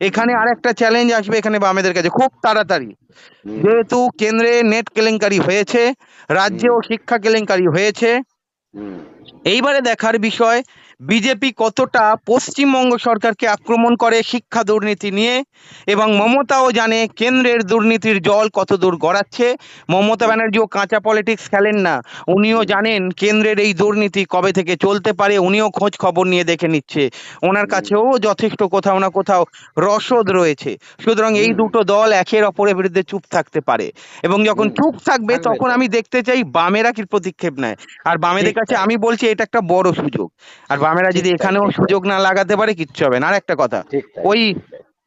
এখানে আর একটা চ্যালেঞ্জ আসবে এখানে বামেদের কাছে খুব তাড়াতাড়ি। যেহেতু কেন্দ্রে নেট কেলেঙ্কারি হয়েছে রাজ্যেও শিক্ষা কেলেঙ্কারি হয়েছে। এইবারে দেখার বিষয় বিজেপি কতটা পশ্চিমবঙ্গ সরকারকে আক্রমণ করে শিক্ষা দুর্নীতি নিয়ে এবং মমতাও জানে কেন্দ্রের দুর্নীতির জল কত দূর গড়াচ্ছে? মমতা ব্যানার্জিও কাঁচা পলিটিক্স খেলেন না। উনিও জানেন কেন্দ্রের এই দুর্নীতি কবে থেকে চলতে পারে উনিও খোঁজ খবর নিয়ে দেখে নিচ্ছে। ওনার কাছেও যথেষ্ট কোথাও না কোথাও রসদ রয়েছে। সুতরাং এই দুটো দল একের অপরের বিরুদ্ধে চুপ থাকতে পারে। এবং যখন চুপ থাকবে তখন আমি দেখতে চাই বামেরা কি প্রতিক্ষেপ নেয়। আর বামেদের কাছে আমি বলছি এটা একটা বড় সুযোগ। আর বামেরা যদি এখানেও সুযোগ না লাগাতে পারে কিচ্ছু হবে না। আর একটা কথা ওই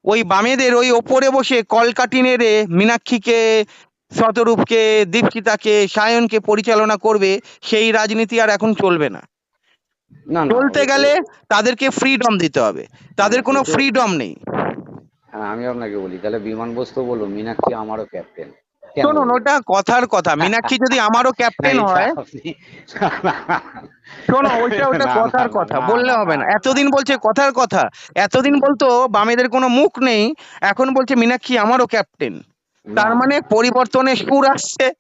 ওই বামেদের ওই ওপরে বসে কলকাটি নেড়ে মীনাক্ষীকে শতরূপকে দীপশিতাকে সায়নকে পরিচালনা করবে সেই রাজনীতি আর এখন চলবে না। চলতে গেলে তাদেরকে ফ্রিডম দিতে হবে। তাদের কোনো ফ্রিডম নেই। হ্যাঁ আমি আপনাকে বলি তাহলে বিমান বস্তু বলো মীনাক্ষী আমারও ক্যাপ্টেন শুনুন ওটা কথার কথা। মীনাক্ষী যদি আমারও ক্যাপ্টেন হয় শোনো ওইটা ওটা কথার কথা বললে হবে না। এতদিন বলছে কথার কথা। এতদিন বলতো বামেদের কোনো মুখ নেই। এখন বলছে মীনাক্ষী আমারও ক্যাপ্টেন তার মানে পরিবর্তনের সুর আসছে।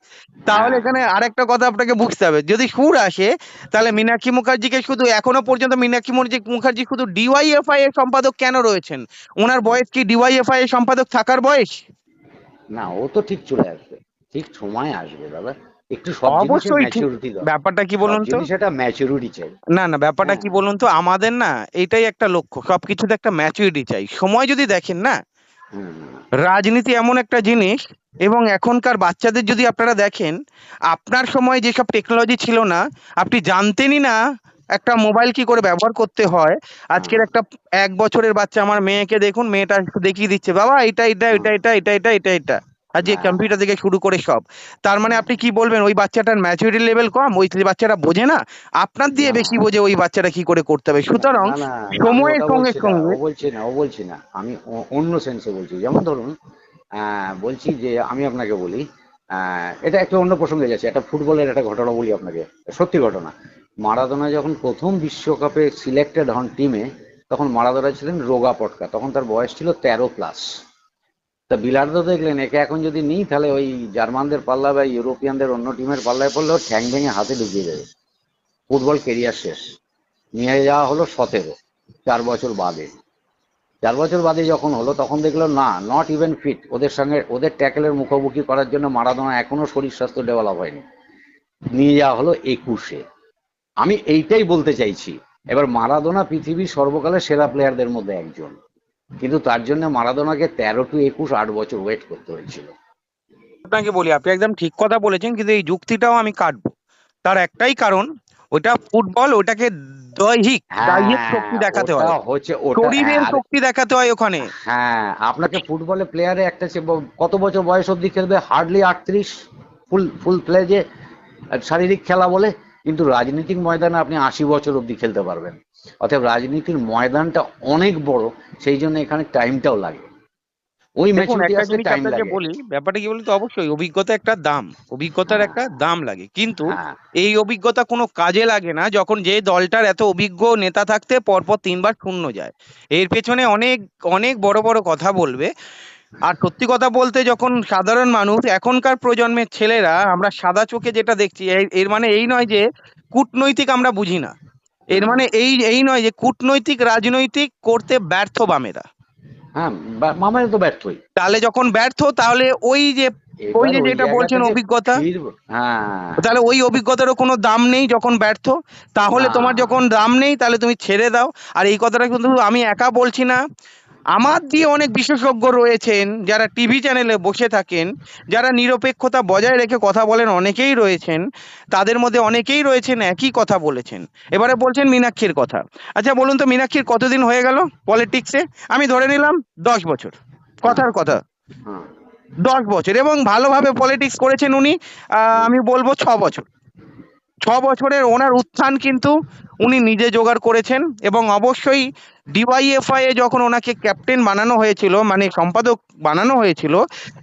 তাহলে হ্যাঁ। এখানে আরেকটা কথা আপনাকে বুঝতে হবে। যদি সুর আসে তাহলে মীনাক্ষী মুখার্জিকে শুধু এখনও পর্যন্ত মীনাক্ষী মুখার্জি- মুখার্জি শুধু ডিওয়াইএফআই এর সম্পাদক কেন রয়েছেন? ওনার বয়স কি ডিওয়াইএফআই এর সম্পাদক থাকার বয়স? না ও তো ঠিক চলে আসবে। ঠিক সময় আসবে দাদা একটু সব অবশ্যই ব্যাপারটা কি বলুন তো? সেটা ম্যাচুরিটি চাই। না না ব্যাপারটা। কি বলুন তো? আমাদের না এটাই একটা লক্ষ্য। সবকিছুতে একটা ম্যাচুরিটি চাই। সময় যদি দেখেন না রাজনীতি এমন একটা জিনিস এবং এখনকার বাচ্চাদের যদি আপনারা দেখেন আপনার সময় যেসব টেকনোলজি ছিল না আপনি জানতেনই না একটা মোবাইল কি করে ব্যবহার করতে হয়? আজকের একটা এক বছরের বাচ্চা আমার মেয়েকে দেখুন মেয়েটা দেখিয়ে দিচ্ছে বাবা এটা এটা এটা এটা এটা এটা এটা এটা। আর যে হ্যাঁ। কম্পিউটার থেকে শুরু করে সব। তার মানে আপনি কি বলবেন ওই বাচ্চাটার ম্যাচুরিটি লেভেল কম? ওই বাচ্চাটা বোঝে না? আপনার দিয়ে বেশি বোঝে ওই বাচ্চাটা কি করে করতে হবে? সুতরাং সময়ের সঙ্গে সঙ্গে বলছি না ও বলছি না। আমি অন্য সেন্সে বলছি। যেমন ধরুন আহ, বলছি যে আমি আপনাকে বলি আহ, এটা একটা অন্য প্রসঙ্গে যাচ্ছে। একটা ফুটবলের একটা ঘটনা বলি আপনাকে। সত্যি ঘটনা। মারাদোনা যখন প্রথম বিশ্বকাপে সিলেক্টেড হন টিমে তখন মারাদোনা ছিলেন রোগা পটকা। তখন তার বয়স ছিল তেরো প্লাস তা বিলার্দো দেখলেন, একে এখন যদি নিই, তাহলে ওই জার্মানদের পাল্লা বা ইউরোপিয়ানদের অন্য টিমের পাল্লায় পড়লে ওর ঠ্যাং ভেঙে হাতে ঢুকিয়ে দেবে। ফুটবল কেরিয়ার শেষ। নিয়ে যাওয়া হলো সতেরো, চার বছর বাদে। চার বছর বাদে যখন হলো, তখন দেখল, না নট ইভেন ফিট ওদের সঙ্গে, ওদের ট্যাকেলের মুখোমুখি করার জন্য মারাদোনা এখনও শরীর স্বাস্থ্য ডেভেলপ হয়নি। নিয়ে যাওয়া হলো একুশে। আমি এইটাই বলতে চাইছি এবার মারাদোনা পৃথিবীর সর্বকালের সেরা প্লেয়ারদের মধ্যে একজন। কিন্তু তার জন্য মারাদোনাকে তেরো টু একুশ আট বছর ওয়েট করতে হয়েছিল। আপনাকে বলি আপনি একদম ঠিক কথা বলেছেন কিন্তু এই যুক্তিটাও আমি কাটবো। তার একটাই কারণ ওটা ফুটবল ওটাকে দৈহিক দৈহিক শক্তি দেখাতে হয় হ্যাঁ, হচ্ছে ওটা শরীরের হ্যাঁ, শক্তি দেখাতে হয় ওখানে। হ্যাঁ আপনাকে ফুটবলে প্লেয়ারে একটা কত বছর বয়স অবধি খেলবে? হার্ডলি আটত্রিশ ফুল ফুল প্লেজে শারীরিক খেলা বলে? কিন্তু রাজনীতিক ময়দানে আপনি আশি বছর অবধি খেলতে পারবেন। অর্থাৎ রাজনীতির ময়দানটা অনেক বড় সেই জন্য এখানে টাইমটাও লাগে। ওই টাইম লাগে। বলি ব্যাপারটা কি বলুন তো? অবশ্যই অভিজ্ঞতা একটা দাম। অভিজ্ঞতার হ্যাঁ। একটা দাম লাগে। কিন্তু হ্যাঁ। এই অভিজ্ঞতা কোনো কাজে লাগে না যখন যে দলটার এত অভিজ্ঞ নেতা থাকতে পরপর তিনবার শূন্য যায়। এর পেছনে অনেক অনেক বড় বড় কথা বলবে। আর সত্যি কথা বলতে যখন সাধারণ মানুষ এখনকার প্রজন্মের ছেলেরা আমরা সাদা চোখে যেটা দেখছি এর- মানে এই নয় যে কূটনৈতিক আমরা বুঝি না। এর মানে এই এই নয় যে কূটনৈতিক রাজনৈতিক করতে ব্যর্থ বামেরা। হ্যাঁ মামার তো ব্যর্থই। তাহলে যখন ব্যর্থ তাহলে ওই যে ওই যে যেটা বলছেন অভিজ্ঞতা হ্যাঁ। তাহলে ওই অভিজ্ঞতারও কোনো দাম নেই যখন ব্যর্থ তাহলে তোমার যখন দাম নেই তাহলে তুমি ছেড়ে দাও। আর এই কথাটা কিন্তু আমি একা বলছি না। আমার দিয়ে অনেক বিশেষজ্ঞ রয়েছেন যারা টিভি চ্যানেলে বসে থাকেন, যারা নিরপেক্ষতা বজায় রেখে কথা বলেন অনেকেই রয়েছেন, তাদের মধ্যে অনেকেই রয়েছেন একই কথা বলেছেন। এবারে বলছেন মীনাক্ষীর কথা। আচ্ছা বলুন তো মীনাক্ষীর কতদিন হয়ে গেল পলিটিক্সে আমি ধরে নিলাম দশ বছর। কথার কথা। দশ বছর এবং ভালোভাবে পলিটিক্স করেছেন উনি। আমি বলব ছ বছর। ছ বছরের ওনার উত্থান কিন্তু উনি নিজে জোগাড় করেছেন এবং অবশ্যই ডিওয়াইএফআই এ যখন ওনাকে ক্যাপ্টেন বানানো হয়েছিল মানে সম্পাদক বানানো হয়েছিল,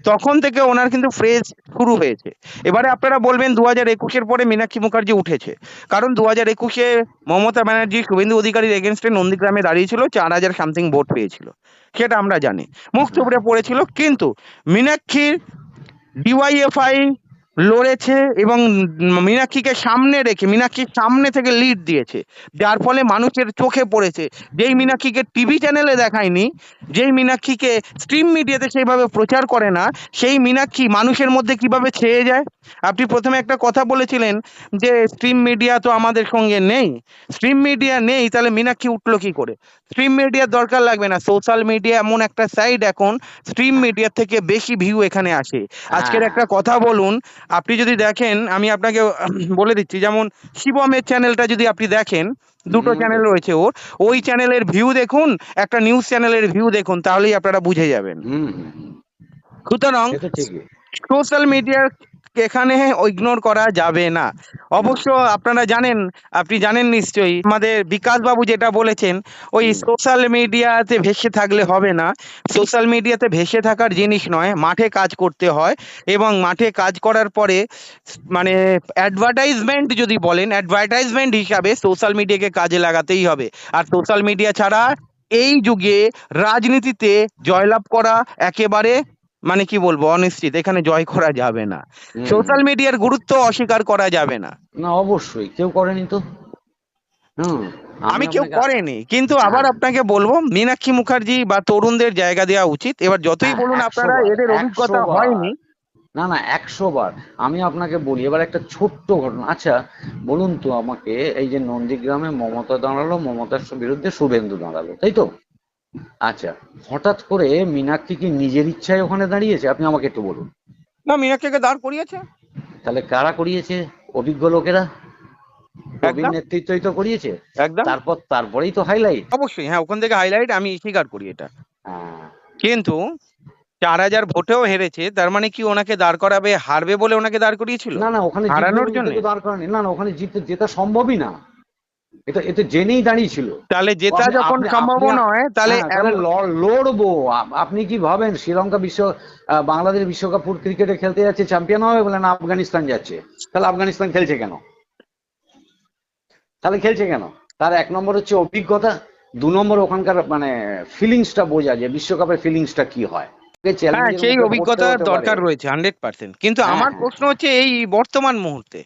তখন থেকে ওনার কিন্তু ফ্রেজ শুরু হয়েছে। এবারে আপনারা বলবেন দু হাজার একুশের পরে মীনাক্ষী মুখার্জি উঠেছে। কারণ দু হাজার একুশে মমতা ব্যানার্জি, শুভেন্দু অধিকারীর এগেনস্টে নন্দীগ্রামে দাঁড়িয়েছিল, চার হাজার সামথিং ভোট পেয়েছিল। সেটা আমরা জানি। মুখ থুবড়ে পড়েছিল, কিন্তু মীনাক্ষীর ডিওয়াইএফআই লড়েছে এবং মীনাক্ষীকে সামনে রেখে মীনাক্ষীর সামনে থেকে লিড দিয়েছে। যার ফলে মানুষের চোখে পড়েছে। যেই মীনাক্ষীকে টিভি চ্যানেলে দেখায়নি যেই মীনাক্ষীকে স্ট্রিম মিডিয়াতে সেইভাবে প্রচার করে না সেই মীনাক্ষী মানুষের মধ্যে কীভাবে ছেয়ে যায়? আপনি প্রথমে একটা কথা বলেছিলেন যে স্ট্রিম মিডিয়া তো আমাদের সঙ্গে নেই। স্ট্রিম মিডিয়া নেই তাহলে মীনাক্ষী উঠল কি করে? স্ট্রিম মিডিয়ার দরকার লাগবে না। সোশ্যাল মিডিয়া এমন একটা সাইড এখন স্ট্রিম মিডিয়ার থেকে বেশি ভিউ এখানে আসে। আজকের হ্যাঁ। একটা কথা বলুন আপনি যদি দেখেন আমি আপনাকে বলে দিচ্ছি যেমন শিবমের চ্যানেলটা যদি আপনি দেখেন দুটো চ্যানেল রয়েছে ওর। ওই চ্যানেলের ভিউ দেখুন একটা নিউজ চ্যানেলের ভিউ দেখুন তাহলেই আপনারা বুঝে যাবেন। সুতরাং সোশ্যাল মিডিয়ার এখানে ইগনোর করা যাবে না। অবশ্য আপনারা জানেন, আপনি জানেন নিশ্চয়ই, আমাদের বিকাশ বাবু যেটা বলেছেন, ওই সোশ্যাল মিডিয়াতে ভেসে থাকলে হবে না। সোশ্যাল মিডিয়াতে ভেসে থাকার জিনিস নয়, মাঠে কাজ করতে হয় এবং মাঠে কাজ করার পরে মানে অ্যাডভার্টাইজমেন্ট যদি বলেন অ্যাডভার্টাইজমেন্ট হিসাবে সোশ্যাল মিডিয়াকে কাজে লাগাতেই হবে। আর সোশ্যাল মিডিয়া ছাড়া এই যুগে রাজনীতিতে জয়লাভ করা একেবারে মানে কি বলব অনিশ্চিত এখানে জয় করা যাবে না। সোশ্যাল মিডিয়ার গুরুত্ব অস্বীকার করা যাবে না। না অবশ্যই কেউ করেনি তো। হুম আমি কেউ করেনি কিন্তু আবার হ্যাঁ। আপনাকে বলব মীনাক্ষী মুখার্জি বা তরুণদের জায়গা দেওয়া উচিত। এবার যতই হ্যাঁ, বলুন আপনারা এদের অভিজ্ঞতা হয়নি। না না একশো বার। আমি আপনাকে বলি এবার একটা ছোট্ট ঘটনা। আচ্ছা বলুন তো আমাকে এই যে নন্দীগ্রামে মমতা দাঁড়াল মমতার বিরুদ্ধে শুভেন্দু দাঁড়াল তাই তো? আচ্ছা হঠাৎ করে মীনাক্ষী কি নিজের ইচ্ছায় ওখানে দাঁড়িয়েছে? আপনি আমাকে একটু বলুন। না মীনাক্ষীকে দাঁড় করিয়েছে। তাহলে কারা করিয়েছে? অভিজ্ঞ লোকেরা? প্রবীণ নেতৃত্বই তো করিয়েছে। একদম। তারপর তারপরেই তো হাইলাইট অবশ্যই হ্যাঁ ওখান থেকে হাইলাইট আমি স্বীকার করি এটা। কিন্তু চার হাজার ভোটেও হেরেছে তার মানে কি ওনাকে দাঁড় করাবে হারবে বলে ওনাকে দাঁড় করিয়েছিল? না না ওখানে হারানোর জন্যে? দাঁড় করানি না না ওখানে জিততে জেতা সম্ভবই না। এটা এটা জেনেই দাঁড়িয়েছিল তাহলে জেতা যখন সম্ভব নয় তাহলে হ্যাঁ, লড়বো। আপনি কি ভাবেন শ্রীলঙ্কা বিশ্ব বাংলাদেশ বিশ্বকাপ ফুট ক্রিকেটে খেলতে যাচ্ছে চ্যাম্পিয়ন হবে আফগানিস্তান যাচ্ছে? তাহলে আফগানিস্তান খেলছে কেন? তাহলে খেলছে কেন? তার এক নম্বর হচ্ছে অভিজ্ঞতা দু নম্বর ওখানকার মানে ফিলিংসটা বোঝা যে বিশ্বকাপের ফিলিংসটা কি হয়। হ্যাঁ সেই অভিজ্ঞতার দরকার রয়েছে হান্ড্রেড পার্সেন্ট কিন্তু হ্যাঁ, আমার। প্রশ্ন হচ্ছে এই বর্তমান মুহূর্তে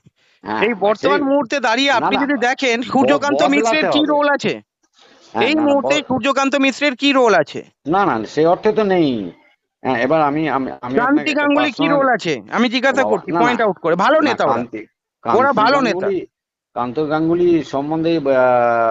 এই বর্তমান মুহূর্তে দাঁড়িয়ে আপনি যদি দেখেন সূর্যকান্ত বদলাতে মিশ্রের কি রোল আছে? হ্যাঁ, এই মুহূর্তে সূর্যকান্ত মিশ্রের কি রোল আছে? না না সেই অর্থে তো নেই। হ্যাঁ এবার আমি আমি ক্রান্তি গাঙ্গুলি কি রোল আছে? আমি জিজ্ঞাসা করছি। পয়েন্ট আউট করে। ভালো নেতা ওরা। ভালো গাঙ্গুলি- কান্ত গাঙ্গুলি সম্বন্ধে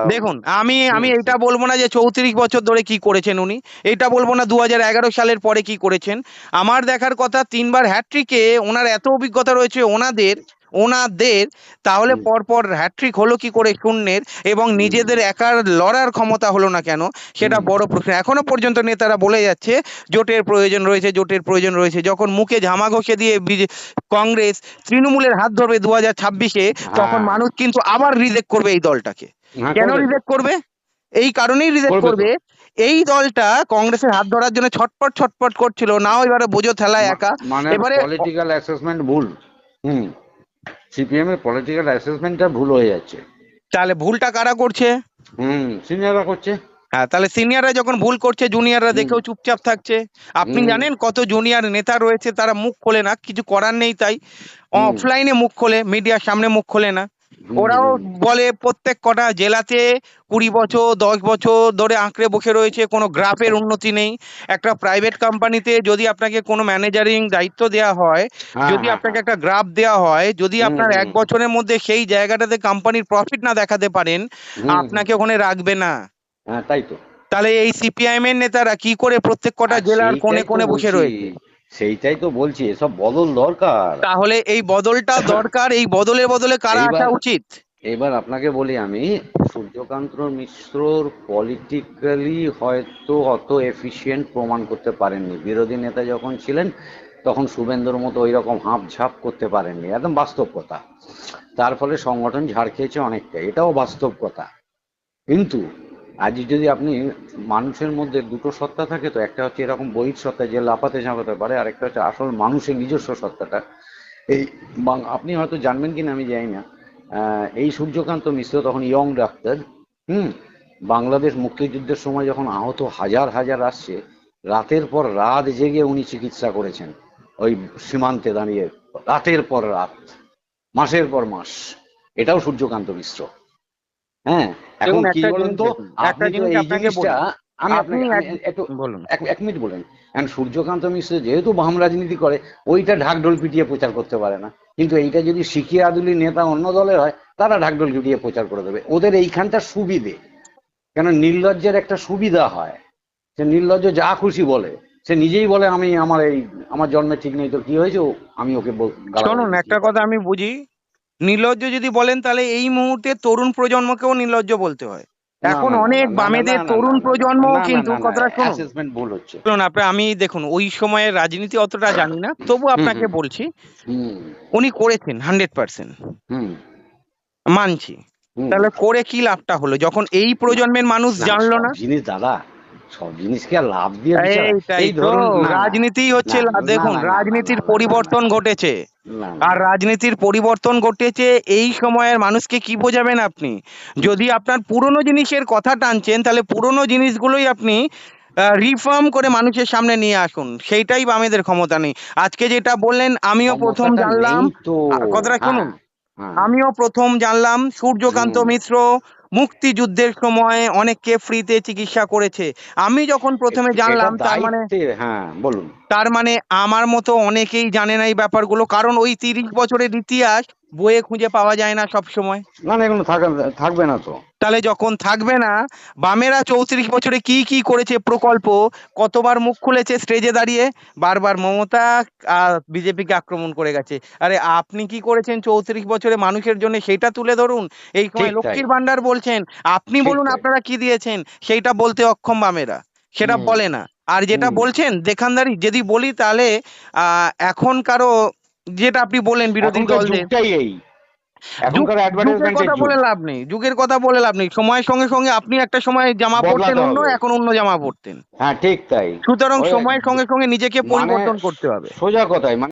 দেখুন আমি আমি এটা বলব না যে চৌত্রিশ বছর ধরে কি করেছেন উনি। এটা বলব না দু এগারো সালের পরে কি করেছেন। আমার দেখার কথা তিনবার হ্যাট্রিকে ওনার এত অভিজ্ঞতা রয়েছে ওনাদের ওনাদের তাহলে পরপর হ্যাট্রিক হলো কি করে শূন্যের এবং নিজেদের একার লড়ার ক্ষমতা হলো না কেন? সেটা বড় প্রশ্ন। এখনও পর্যন্ত নেতারা বলে যাচ্ছে জোটের প্রয়োজন রয়েছে জোটের প্রয়োজন রয়েছে। যখন মুখে ঝামা ঘষে দিয়ে কংগ্রেস তৃণমূলের হাত ধরবে দু হাজার ছাব্বিশে তখন হ্যাঁ। মানুষ কিন্তু আবার রিজেক্ট করবে এই দলটাকে। হ্যাঁ, কেন রিজেক্ট করবে? এই কারণেই রিজেক্ট করবে এই দলটা কংগ্রেসের হাত ধরার জন্য ছটপট ছটপট করছিল। নাও এবারে বোঝো থেলায় একা। মানে এবারে পলিটিক্যাল অ্যাসেসমেন্ট ভুল। হুম। সিপিএম এর পলিটিক্যাল অ্যাসেসমেন্টটা ভুল হয়ে যাচ্ছে। তাহলে ভুলটা কারা করছে? হুম সিনিয়ররা করছে। হ্যাঁ তাহলে সিনিয়ররা যখন ভুল করছে জুনিয়ররা রা দেখেও চুপচাপ থাকছে। আপনি জানেন কত জুনিয়র নেতা রয়েছে তারা মুখ খোলে না কিছু করার নেই তাই। অফলাইনে মুখ খোলে মিডিয়ার সামনে মুখ খোলে না। ওরাও বলে প্রত্যেক কটা জেলাতে কুড়ি বছর দশ বছর ধরে আঁকড়ে বসে রয়েছে কোনো গ্রাফের উন্নতি নেই। একটা প্রাইভেট কোম্পানিতে যদি আপনাকে কোনো ম্যানেজারিং দায়িত্ব দেওয়া হয় হ্যাঁ, যদি হ্যাঁ, আপনাকে একটা গ্রাফ দেওয়া হয় যদি আপনার এক বছরের মধ্যে সেই জায়গাটাতে কোম্পানির প্রফিট না দেখাতে পারেন আপনাকে ওখানে রাখবে না। হ্যাঁ তাই তো। তাহলে এই সিপিআইএম এর নেতারা কি করে প্রত্যেক কটা জেলার কোণে কোণে বসে রয়েছে? সেইটাই তো বলছি এসব বদল দরকার। তাহলে এই বদলটা দরকার এই বদলে বদলে কারা আসা উচিত? এবার আপনাকে বলি আমি সূর্যকান্ত মিশ্রর পলিটিক্যালি হয়তো অত এফিশিয়েন্ট প্রমাণ করতে পারেননি। বিরোধী নেতা যখন ছিলেন তখন শুভেন্দুর মতো ওই রকম হাঁপ ঝাঁপ করতে পারেননি। একদম বাস্তব কথা। তার ফলে সংগঠন ঝাড় খেয়েছে অনেকটা এটাও বাস্তব কথা। কিন্তু আজ যদি আপনি মানুষের মধ্যে দুটো সত্তা থাকে, তো একটা হচ্ছে এরকম বহির সত্তা যে লাফাতে ঝাঁপাতে পারে, আর একটা হচ্ছে আসল মানুষের নিজস্ব সত্তাটা। এই আপনি হয়তো জানবেন কিনা আমি জানি না। এই সূর্যকান্ত মিশ্র তখন ইয়ং ডাক্তার, হুম? বাংলাদেশ মুক্তিযুদ্ধের সময় যখন আহত হাজার হাজার আসছে, রাতের পর রাত জেগে উনি চিকিৎসা করেছেন। ওই সীমান্তে দাঁড়িয়ে, রাতের পর রাত, মাসের পর মাস। এটাও সূর্যকান্ত মিশ্র। হ্যাঁ এখন কি বলুন তো? একটা জিনিস আপনাকে আমি আপনি একটু বলুন। এক মিনিট বলেন। এখন সূর্যকান্ত মিশ্র যেহেতু বাম রাজনীতি করে ওইটা ঢাকঢোল পিটিয়ে প্রচার করতে পারে না। কিন্তু এইটা যদি শিখিয়ে আদুলি নেতা অন্য দলের হয় তারা ঢাকঢোল পিটিয়ে প্রচার করে দেবে। ওদের এইখানটা সুবিধে। কেন নির্লজ্জের একটা সুবিধা হয়। সে নির্লজ্জ যা খুশি বলে। সে নিজেই বলে আমি আমার এই আমার জন্মে ঠিক নেই তো কি হয়েছে? আমি ওকে শুনুন একটা কথা আমি বুঝি। নির্লজ্জ যদি বলেন তাহলে এই মুহূর্তে তরুণ প্রজন্মকেও নির্লজ্জ বলতে হয়। এখন অনেক বামেদের তরুণ প্রজন্ম কিন্তু কথাটা শুনুন ভুল হচ্ছে। শুনুন আপনি আমি দেখুন ওই সময়ের রাজনীতি অতটা জানি না তবু আপনাকে বলছি হুম। উনি করেছেন হান্ড্রেড পার্সেন্ট। হুম। মানছি। তাহলে করে কি লাভটা হলো? যখন এই প্রজন্মের মানুষ জানলো না। জিনিস দাদা সব জিনিসকে লাভ দিয়ে এই ধরুন রাজনীতি হচ্ছে দেখুন রাজনীতির পরিবর্তন ঘটেছে। আর রাজনীতির পরিবর্তন ঘটেছে এই সময়ের মানুষকে কি বোঝাবেন আপনি? যদি আপনার পুরনো জিনিসের কথা টানছেন তাহলে পুরনো জিনিসগুলোই আপনি রিফর্ম করে মানুষের সামনে নিয়ে আসুন। সেইটাই বামেদের ক্ষমতা নেই। আজকে যেটা বললেন আমিও প্রথম জানলাম। কথাটা হ্যাঁ, শুনুন হ্যাঁ। আমিও প্রথম জানলাম সূর্যকান্ত হুম। মুক্তিযুদ্ধের সময় অনেককে ফ্রিতে চিকিৎসা করেছে। আমি যখন প্রথমে জানলাম তার মানে হ্যাঁ বলুন। তার মানে আমার মতো অনেকেই জানে না এই ব্যাপারগুলো কারণ ওই তিরিশ বছরের ইতিহাস বইয়ে খুঁজে পাওয়া যায় না সব সময় না না এগুলো থাকা- থাকবে না তো। তাহলে যখন থাকবে না বামেরা চৌত্রিশ বছরে কি কি করেছে প্রকল্প? কতবার মুখ খুলেছে স্টেজে দাঁড়িয়ে? বারবার মমতা বিজেপিকে আক্রমণ করে গেছে। আরে আপনি কি করেছেন চৌত্রিশ বছরে মানুষের জন্য? সেটা তুলে ধরুন। এই সময় লক্ষ্মীর ভান্ডার বলছেন আপনি বলুন আপনারা কি দিয়েছেন? সেইটা বলতে অক্ষম বামেরা। সেটা বলে না। আর যেটা বলছেন দেখানদারি যদি বলি তাহলে আহ এখন কারও যেটা আপনি বলেন বিরোধী দল এই। এখনকার যুগের কথা বলে লাভ নেই যুগের কথা বলে লাভ নেই। সময়ের সঙ্গে সঙ্গে আপনি একটা সময় জামা পড়তেন পরতেন অন্য এখন অন্য জামা পরতেন। হ্যাঁ ঠিক তাই। সুতরাং সময়ের সঙ্গে সঙ্গে নিজেকে মানে পরিবর্তন করতে হবে। সোজা কথাই মানে